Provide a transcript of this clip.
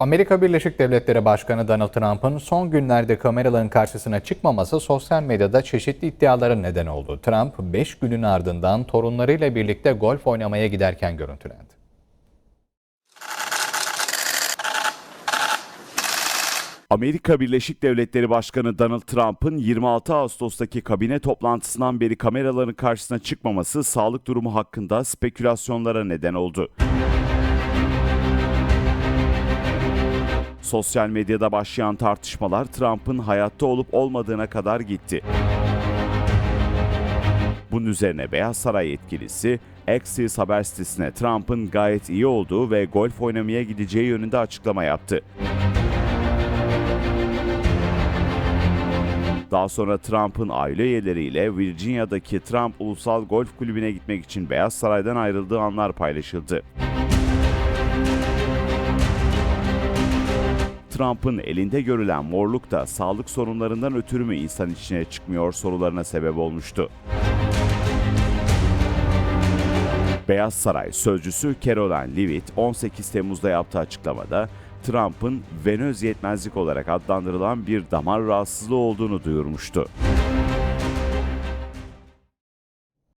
Amerika Birleşik Devletleri Başkanı Donald Trump'ın son günlerde kameraların karşısına çıkmaması sosyal medyada çeşitli iddiaların neden oldu. Trump 5 günün ardından torunlarıyla birlikte golf oynamaya giderken görüntülendi. Amerika Birleşik Devletleri Başkanı Donald Trump'ın 26 Ağustos'taki kabine toplantısından beri kameraların karşısına çıkmaması sağlık durumu hakkında spekülasyonlara neden oldu. Sosyal medyada başlayan tartışmalar Trump'ın hayatta olup olmadığına kadar gitti. Bunun üzerine Beyaz Saray yetkilisi Axios haber sitesine Trump'ın gayet iyi olduğu ve golf oynamaya gideceği yönünde açıklama yaptı. Daha sonra Trump'ın aile üyeleriyle Virginia'daki Trump Ulusal Golf Kulübü'ne gitmek için Beyaz Saray'dan ayrıldığı anlar paylaşıldı. Trump'ın elinde görülen morluk da sağlık sorunlarından ötürü mü insan içine çıkmıyor sorularına sebep olmuştu. Beyaz Saray sözcüsü Caroline Leavitt 18 Temmuz'da yaptığı açıklamada Trump'ın venöz yetmezlik olarak adlandırılan bir damar rahatsızlığı olduğunu duyurmuştu.